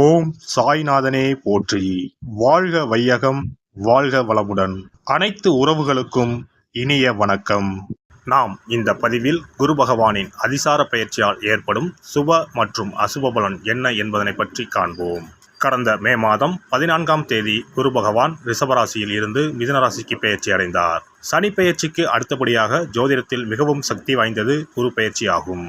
ஓம் சாய்நாதனே போற்றி. வாழ்க வையகம் வாழ்க வளமுடன். அனைத்து உறவுகளுக்கும் இனிய வணக்கம். நாம் இந்த பதிவில் குரு பகவானின் அதிசார பயிற்சியால் ஏற்படும் சுப மற்றும் அசுப பலன் என்ன என்பதனை பற்றி காண்போம். கடந்த மே மாதம் பதினான்காம் தேதி குரு பகவான் ரிஷபராசியில் இருந்து மிதனராசிக்கு பயிற்சி பெயர்ச்சி அடைந்தார். சனி பயிற்சிக்கு அடுத்தபடியாக ஜோதிடத்தில் மிகவும் சக்தி வாய்ந்தது குரு பயிற்சி ஆகும்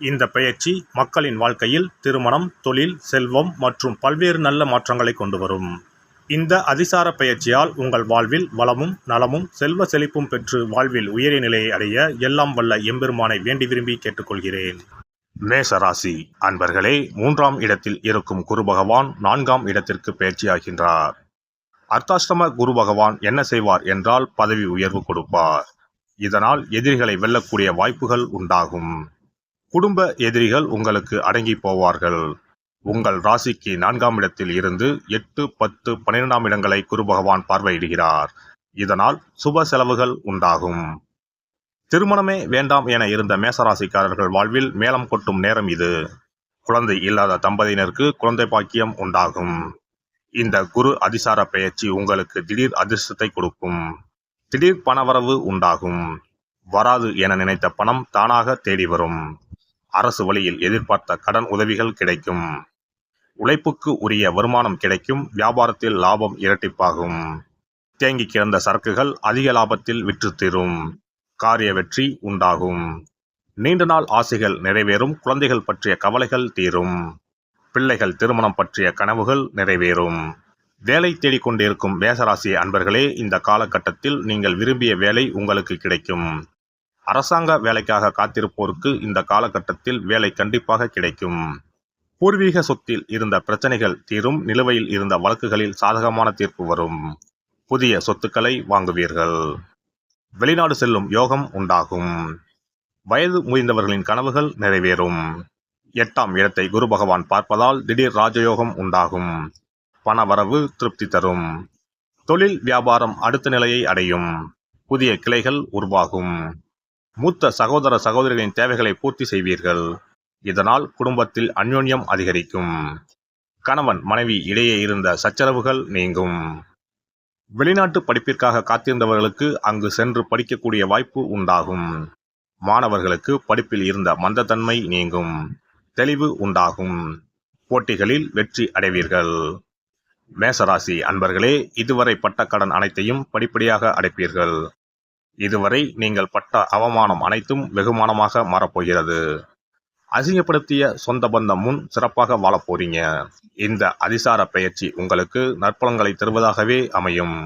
இந்த பயிற்சி மக்களின் வாழ்க்கையில் திருமணம் தொழில் செல்வம் மற்றும் பல்வேறு நல்ல மாற்றங்களை கொண்டு வரும். இந்த அதிசார பயிற்சியால் உங்கள் வாழ்வில் வளமும் நலமும் செல்வ செழிப்பும் பெற்று வாழ்வில் உயரிய நிலையை அடைய எல்லாம் வல்ல எம்பெருமானை வேண்டி விரும்பி கேட்டுக்கொள்கிறேன். மேசராசி அன்பர்களே மூன்றாம் இடத்தில் இருக்கும் குரு பகவான் நான்காம் இடத்திற்கு பயிற்சியாகின்றார் அர்த்தாஷ்டம குரு பகவான் என்ன செய்வார் என்றால் பதவி உயர்வு கொடுப்பார். இதனால் எதிரிகளை வெல்லக்கூடிய வாய்ப்புகள் உண்டாகும். குடும்ப எதிரிகள் உங்களுக்கு அடங்கி போவார்கள். உங்கள் ராசிக்கு நான்காம் இடத்தில் இருந்து எட்டு பத்து பன்னிரெண்டாம் இடங்களை குரு பகவான் பார்வையிடுகிறார். இதனால் சுப செலவுகள் உண்டாகும். திருமணமே வேண்டாம் என இருந்த மேசராசிக்காரர்கள் வாழ்வில் மேலம் கொட்டும் நேரம் இது. குழந்தை இல்லாத தம்பதியினருக்கு குழந்தை பாக்கியம் உண்டாகும். இந்த குரு அதிசார பயிற்சி உங்களுக்கு திடீர் அதிர்ஷ்டத்தை கொடுக்கும். திடீர் பணவரவு உண்டாகும். வராது என நினைத்த பணம் தானாக தேடி வரும். அரசு வழியில் எதிர்பார்த்த கடன் உதவிகள் கிடைக்கும். உழைப்புக்கு உரிய வருமானம் கிடைக்கும். வியாபாரத்தில் லாபம் இரட்டிப்பாகும். தேங்கி கிடந்த சரக்குகள் அதிக லாபத்தில் விற்று தீரும். காரிய வெற்றி உண்டாகும். நீண்ட நாள் ஆசைகள் நிறைவேறும். குழந்தைகள் பற்றிய கவலைகள் தீரும். பிள்ளைகள் திருமணம் பற்றிய கனவுகள் நிறைவேறும். வேலை தேடிக்கொண்டிருக்கும் மேசராசி அன்பர்களே இந்த காலகட்டத்தில் நீங்கள் விரும்பிய வேலை உங்களுக்கு கிடைக்கும். அரசாங்க வேலைக்காக காத்திருப்போருக்கு இந்த காலகட்டத்தில் வேலை கண்டிப்பாக கிடைக்கும். பூர்வீக சொத்தில் இருந்த பிரச்சனைகள் தீரும் நிலுவையில் இருந்த வழக்குகளில் சாதகமான தீர்ப்பு வரும். புதிய சொத்துக்களை வாங்குவீர்கள். வெளிநாடு செல்லும் யோகம் உண்டாகும். வயது முதிர்ந்தவர்களின் கனவுகள் நிறைவேறும். எட்டாம் இடத்தை குரு பகவான் பார்ப்பதால் திடீர் ராஜயோகம் உண்டாகும். பண வரவு திருப்தி தரும். தொழில் வியாபாரம் அடுத்த நிலையை அடையும். புதிய கிளைகள் உருவாகும். மூத்த சகோதர சகோதரிகளின் தேவைகளை பூர்த்தி செய்வீர்கள். இதனால் குடும்பத்தில் அந்யோன்யம் அதிகரிக்கும். கணவன் மனைவி இடையே இருந்த சச்சரவுகள் நீங்கும். வெளிநாட்டு படிப்பிற்காக காத்திருந்தவர்களுக்கு அங்கு சென்று படிக்கக்கூடிய வாய்ப்பு உண்டாகும். மாணவர்களுக்கு படிப்பில் இருந்த மந்தத்தன்மை நீங்கும். தெளிவு உண்டாகும். போட்டிகளில் வெற்றி அடைவீர்கள். மேசராசி அன்பர்களே இதுவரை பட்ட கடன் அனைத்தையும் படிப்படியாக அடைப்பீர்கள். இதுவரை நீங்கள் பட்ட அவமானம் அனைத்தும் வெகுமானமாக மாறப்போகிறது. அசிங்கப்படுத்திய சொந்த பந்தம் முன் சிறப்பாக வாழப் போறீங்க. இந்த அதிசார பயிற்சி உங்களுக்கு நற்பலன்களை தருவதாகவே அமையும்.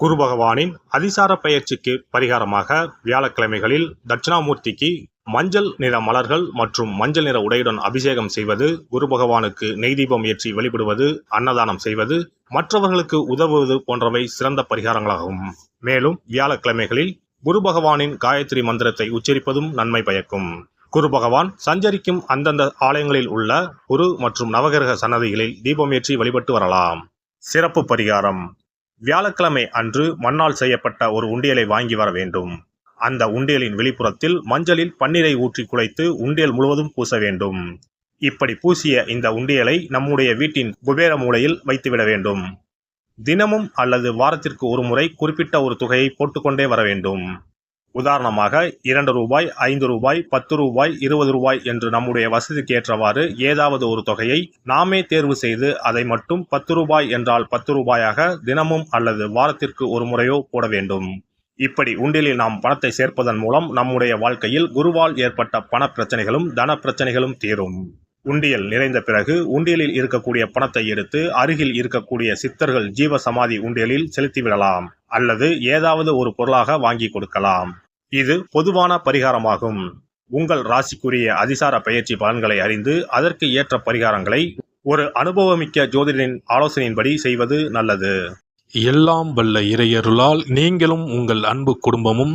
குரு பகவானின் அதிசார பயிற்சிக்கு பரிகாரமாக வியாழக்கிழமைகளில் தட்சிணாமூர்த்திக்கு மஞ்சள் நிற மலர்கள் மற்றும் மஞ்சள் நிற உடையுடன் அபிஷேகம் செய்வது குரு பகவானுக்கு நெய் தீபம் ஏற்றி வழிபடுவது அன்னதானம் செய்வது மற்றவர்களுக்கு உதவுவது போன்றவை சிறந்த பரிகாரங்களாகும். மேலும் வியாழக்கிழமைகளில் குரு பகவானின் காயத்ரி மந்திரத்தை உச்சரிப்பதும் நன்மை பயக்கும். குரு பகவான் சஞ்சரிக்கும் அந்தந்த ஆலயங்களில் உள்ள குரு மற்றும் நவகிரக சன்னதிகளில் தீபமேற்றி வழிபட்டு வரலாம். சிறப்பு பரிகாரம். வியாழக்கிழமை அன்று மண்ணால் செய்யப்பட்ட ஒரு உண்டியலை வாங்கி வர வேண்டும். அந்த உண்டியலின் வெளிப்புறத்தில் மஞ்சளில் பன்னீரை ஊற்றி குலைத்து உண்டியல் முழுவதும் பூச வேண்டும். இப்படி பூசிய இந்த உண்டியலை நம்முடைய வீட்டின் குபேர மூலையில் வைத்துவிட வேண்டும். தினமும் அல்லது வாரத்திற்கு ஒரு முறை குறிப்பிட்ட ஒரு தொகையை போட்டுக்கொண்டே வர வேண்டும். உதாரணமாக இரண்டு ரூபாய் ஐந்து ரூபாய் பத்து ரூபாய் இருபது ரூபாய் என்று நம்முடைய வசதிக்கு ஏற்றவாறு ஏதாவது ஒரு தொகையை நாமே தேர்வு செய்து அதை மட்டும் பத்து ரூபாய் என்றால் பத்து ரூபாயாக தினமும் அல்லது வாரத்திற்கு ஒரு முறையோ போட வேண்டும். இப்படி உண்டிலில் நாம் பணத்தை சேர்ப்பதன் மூலம் நம்முடைய வாழ்க்கையில் குருவால் ஏற்பட்ட பண பிரச்சனைகளும் தன பிரச்சனைகளும் தீரும். உண்டியல் நிறைந்த பிறகு உண்டியலில் இருக்கக்கூடிய பணத்தை எடுத்து அருகில் இருக்கக்கூடிய சித்தர்கள் ஜீவ சமாதி உண்டியலில் செலுத்திவிடலாம் அல்லது ஏதாவது ஒரு பொருளாக வாங்கி கொடுக்கலாம். இது பொதுவான பரிகாரமாகும். உங்கள் ராசிக்குரிய அதிசார பயிற்சி பலன்களை அறிந்து அதற்கு ஏற்ற பரிகாரங்களை ஒரு அனுபவமிக்க ஜோதிடரின் ஆலோசனையின்படி செய்வது நல்லது. எல்லாம் வல்ல இறையருளால் நீங்களும் உங்கள் அன்பு குடும்பமும்